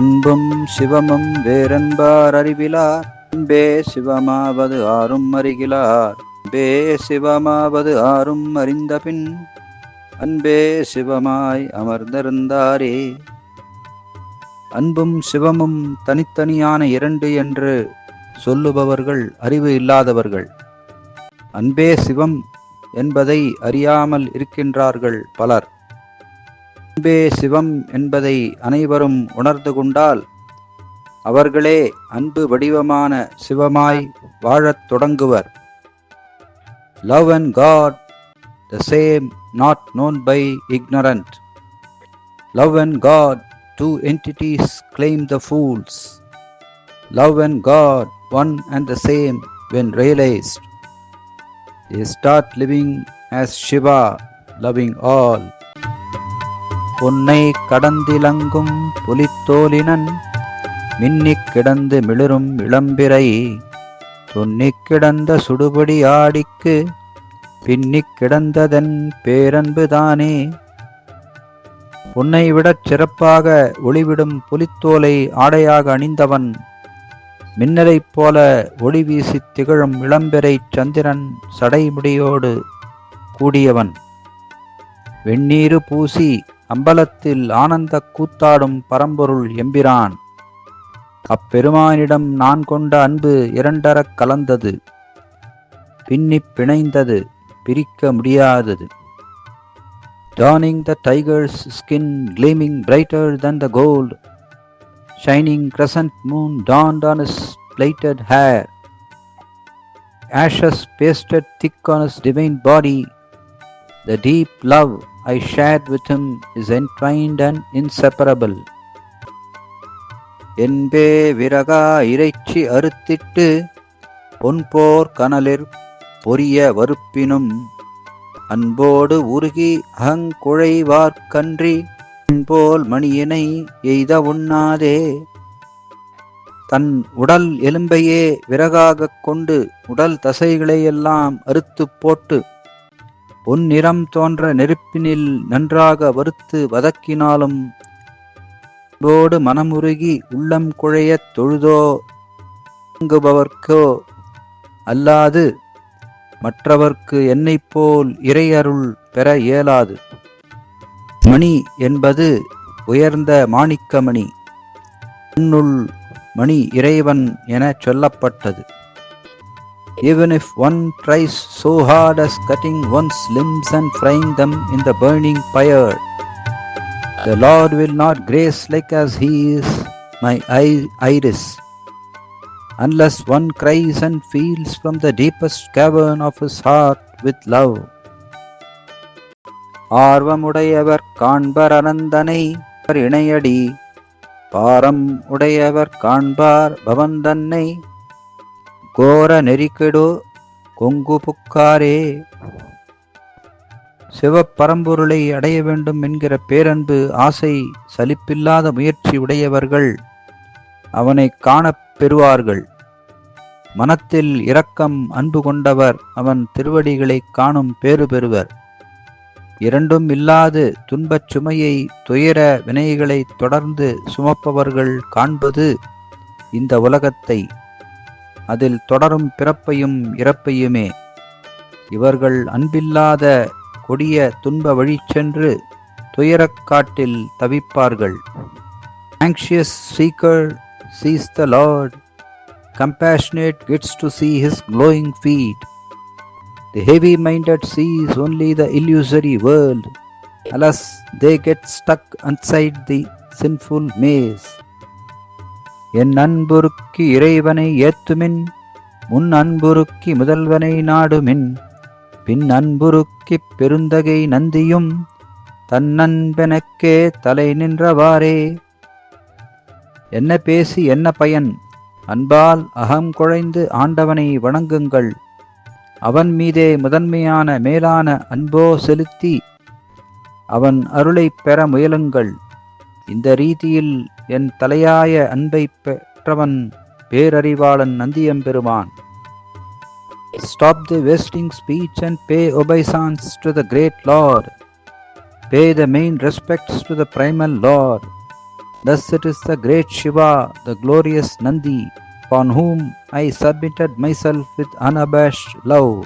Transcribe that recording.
அன்பும் சிவமும் வேறென்பார் அறிவிலார். அன்பே சிவமாவது ஆறும் அறிகிலார். அன்பே சிவமாவது ஆறும் அறிந்தபின் அன்பே சிவமாய் அமர்ந்திருந்தாரே. அன்பும் சிவமும் தனித்தனியான இரண்டு என்று சொல்லுபவர்கள் அறிவு இல்லாதவர்கள். அன்பே சிவம் என்பதை அறியாமல் இருக்கின்றார்கள் பலர். அன்பே சிவம் என்பதை அனைவரும் உணர்ந்து கொண்டால் அவர்களே அன்பு வடிவமான சிவமாய் வாழத் தொடங்குவர் love and God the same not known by ignorant love and God two entities claim the fools love and god one and the same when realized they start living as shiva loving all பொன்னை கடந்திலங்கும் புலித்தோலினன் மின்னிக் கிடந்து மிளிரும் இளம்பிறை தொன்னிக் கிடந்த சுடுபடி ஆடிக்கு பின்னிக் கிடந்ததன் பேரன்புதானே உன்னை விடச் சிறப்பாக ஒளிவிடும் புலித்தோலை ஆடையாக அணிந்தவன் மின்னலைப் போல ஒளி வீசித் திகழும் இளம்பெறை சந்திரன் சடைமுடியோடு கூடியவன். வெந்நீரு பூசி அம்பலத்தில் ஆனந்த கூத்தாடும் பரம்பொருள் எம்பிரான் அப்பெருமானிடம் நான் கொண்ட அன்பு இரண்டறக் கலந்தது பின்னிப் பிணைந்தது பிரிக்க முடியாதது adorning the tiger's skin gleaming brighter than the gold shining crescent moon dawn dawn is blighted hair ashes pasted thick on his divine body the deep love I shared with him is entwined and inseparable. என்பே விறகா இறைச்சி அறுத்திட்டு பொன்போர் கனலிற் பொரிய வறுப்பினும் அன்போடு உருகி அகங்குழைவார்க்கன்றி போல் மணியினை எய்த உண்ணாதே தன் உடல் எலும்பையே விறகாகக் கொண்டு உடல் தசைகளையெல்லாம் அறுத்து போட்டு பொன்னிறம் தோன்ற நெருப்பினில் நன்றாக வறுத்து வதக்கினாலும் அன்போடு மனமுருகி உள்ளம் குழையத் தொழுதோ வாங்குபவர்க்கோ அல்லாது மற்றவர்க்கு என்னைப் போல் இறையருள் பெற இயலாது. மணி என்பது உயர்ந்த மாணிக்கமணி. உன்னுள் மணி இறைவன் எனச் சொல்லப்பட்டது. Even if one tries so hard as cutting one's limbs and frying them in the burning fire, the Lord will not grace like as He is my eye- iris unless one cries and feels from the deepest cavern of his heart with love. ஆர்வமுடையவர் காண்பர் அனந்தனை அவர் இணையடி பாரம் உடையவர் காண்பார் பவந்தன்னை கோர நெறிக்கெடு கொங்கு புக்காரே. சிவப்பரம்பொருளை அடைய வேண்டும் என்கிற பேரன்பு ஆசை சலிப்பில்லாத முயற்சி உடையவர்கள் அவனை காணப் பெறுவார்கள். மனத்தில் இரக்கம் அன்பு கொண்டவர் அவன் திருவடிகளைக் காணும் பேறு பெறுவர். இரண்டும் இல்லாது துன்பச் சுமையை துயர வினைகளை தொடர்ந்து சுமப்பவர்கள் காண்பது இந்த உலகத்தை அதில் தொடரும் பிறப்பையும் இறப்பையுமே இவர்கள் அன்பில்லாத கொடிய துன்ப வழி சென்று துயரக் காட்டில் தவிப்பார்கள் anxious seeker sees the Lord, compassionate gets to see his glowing feet. The heavy minded sees only the illusory world. Alas, they get stuck inside the sinful maze. என் அன்புருக்கி இறைவனை ஏத்துமின் முன் அன்புருக்கி முதல்வனை நாடுமின் பின் அன்புருக்கிப் பெருந்தகை நந்தியும் தன்னன்பெனக்கே தலை நின்றவாறே. என்ன பேசி என்ன பயன்? அன்பால் அகம் குழைந்து ஆண்டவனை வணங்குங்கள். அவன் மீதே முதன்மையான மேலான அன்போ செலுத்தி அவன் அருளைப் பெற முயலுங்கள். இந்த ரீதியில் என் தலையாய அன்பைப் பெற்றவன் பேரறிவாளன் நந்தியம்பெருமான் Stop the wasting speech and pay obeisance to the great Lord. Pay the main respects to the primal Lord. Thus it is the great Shiva, the glorious Nandi, upon whom I submitted myself with unabashed love